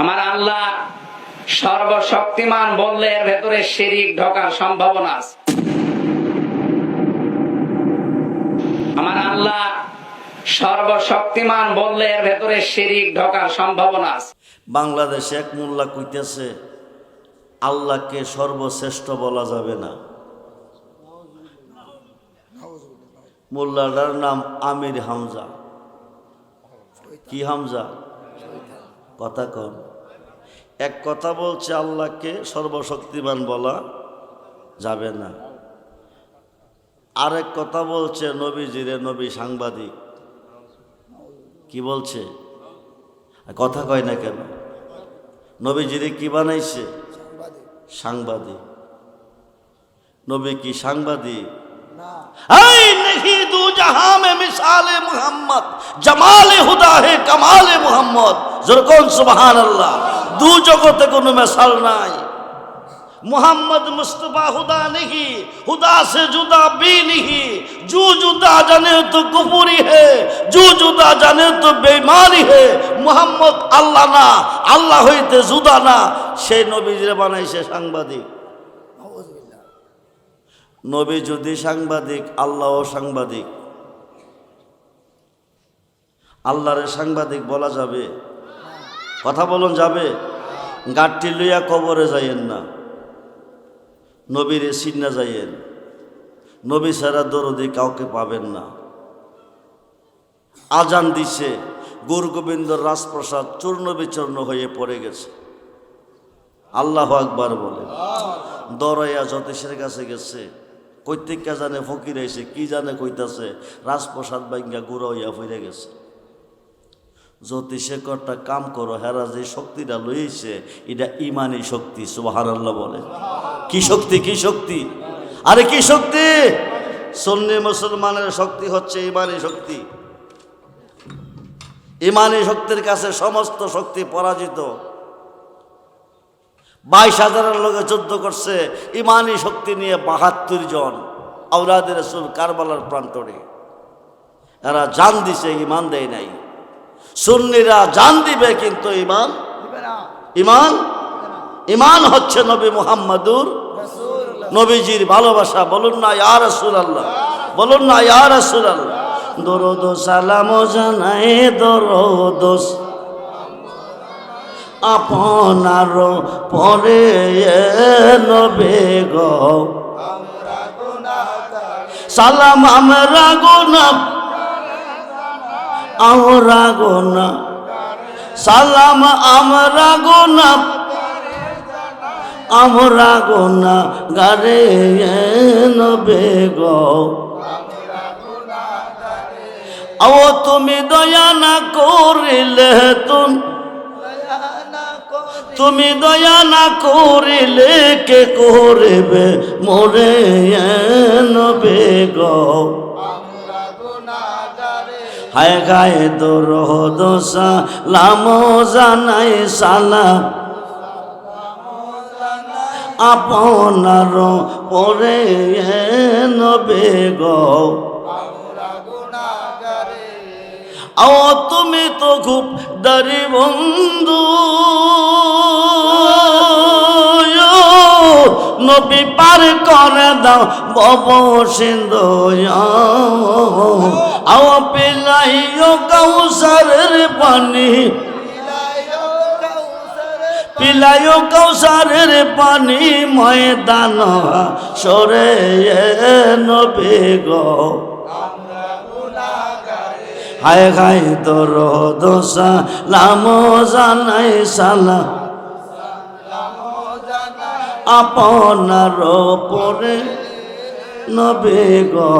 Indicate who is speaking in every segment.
Speaker 1: আমার আল্লাহ সর্বশক্তিমান বললে এর ভেতরে শিরিক ঢোকার সম্ভাবনা আছে। আমার আল্লাহ সর্বশক্তিমান বললে এর ভেতরে শিরিক ঢোকার সম্ভাবনা আছে।
Speaker 2: বাংলাদেশে এক মোল্লা কইতেছে, আল্লাহকে সর্বশ্রেষ্ঠ বলা যাবে না। মোল্লাটার নাম আমির হামজা। কি হামজা? কথা কন। এক কথা বলছে আল্লাহকে সর্বশক্তিমান বলা যাবে না। আরেক কথা বলছে নবী জিরে নবী সাংবাদিক। কি বলছে? কথা কয় না কেন? নবীজিরে কি বানাইছে? সাংবাদিক। নবী কি সাংবাদিক? মোহাম্মদ হুদা হে কামালে মোহাম্মদ। জোরকোন সুবাহ আল্লাহ দু জগতে কোনো মেশাল নাই। মোহাম্মদ মুস্তফা হুদা নেহি, হুদা সে জুদা বি নেহি, জু জুদা জানে তো কুপুরি হে, জু জুদা জানে তো বেমারি হে। মোহাম্মদ আল্লাহ না, আল্লাহ হইতে জুদা না, সেই নবীজরে বানাইছে সাংবাদিক। নবী যদি সাংবাদিক আল্লাহ ও সাংবাদিক। আল্লাহরে সাংবাদিক বলা যাবে কথা বলুন, যাবে? গাঠটি লইয়া কবরে যাইয়েন না। নবীরে সিন্না যাইয়েন। নবী ছাড়া দরদি কাউকে পাবেন না। আজান দিছে গুরু গোবিন্দর রাজপ্রসাদ চূর্ণ বিচূর্ণ হয়ে পড়ে গেছে। আল্লাহ আকবার বলে। দরাইয়া জ্যোতিষের কাছে গেছে। কৈতিকা জানে ফকির আইছে কি জানে কইতাছে? রাজপ্রসাদ বাইঙ্গা গুড়া হইয়া ফিরে গেছে। জ্যোতিষে কটা কাম করো, হেরা যে শক্তিটা লইছে, এটা ইমানি শক্তি সুবাহার বলে। কি শক্তি কি শক্তি? আরে কি শক্তি? সন্নি মুসলমানের শক্তি হচ্ছে ইমানি শক্তি। ইমানি শক্তির কাছে সমস্ত শক্তি পরাজিত। বাইশ হাজারের লোকে যুদ্ধ করছে ইমানি শক্তি নিয়ে বাহাত্তর জন আউরাদের রসুল কারবালার প্রান্তরে। এরা জান দিছে, ইমান দেয় নাই। সুন্নিরা জান দিবে কিন্তু ইমান ইমান ইমান হচ্ছে নবী মুহাম্মাদুর নবীজির ভালোবাসা। বলুন না, ইয়া রাসূল আল্লাহ বলুন না, ইয়া রাসূল আল্লাহ দরুদ সালাম জানাই, দরুদ আপনার পরে নবে গো। সালাম আমরা গোনা আমরা গোনা। সালাম আমরা গোনা। আমরা গোনা। গারে নবে গো। ও তুমি দয়া না করিলে তুমি। তুমি দয়া না করিলে কে করবে? মোরে নবে গো। হায় গায়ে দোর দোসা, লামো জানাই সালা আপনার পরে নবে গো। ও তুমি তো খুব দারি বন্ধু। নবী পার করে দাও, বব সিন্ধু, আও পিলাইও কৌসারের পানি পিলাইও কৌসারের পানি ময়দান সরে নবে গো। হায় হায় তোর দোসা লাম জানাই সালা আপনার পরে নবে গো।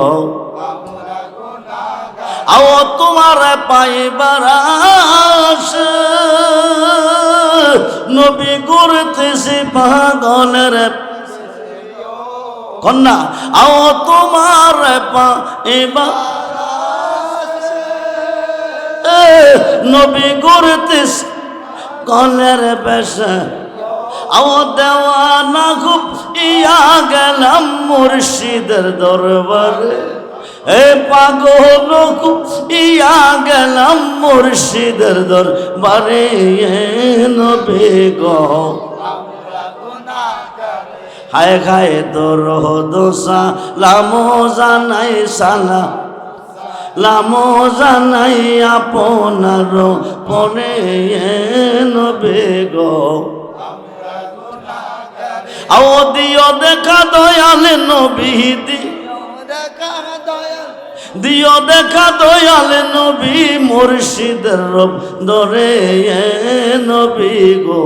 Speaker 2: আও তোমার পাইবার আশা নবী করতেছে পাগলের কন্যা। আও তোমার পাইবার নবী করতেস কলের পেশা আও দেওয়ানা খুব ইয়া গেলাম মুর্শিদের দরবারে। এ পাগল ইয়া গেলাম মুর্শিদের দর বারে নবে গো। হায় খায় তোর দোসা লামো জানাই সালা লামো জানাই আপনার পরে নবে গো। আও দিও দেখা দয়াল নবী দি দিও দেখা দয়াল নবী মুর্শিদের রব দরে নবী গো।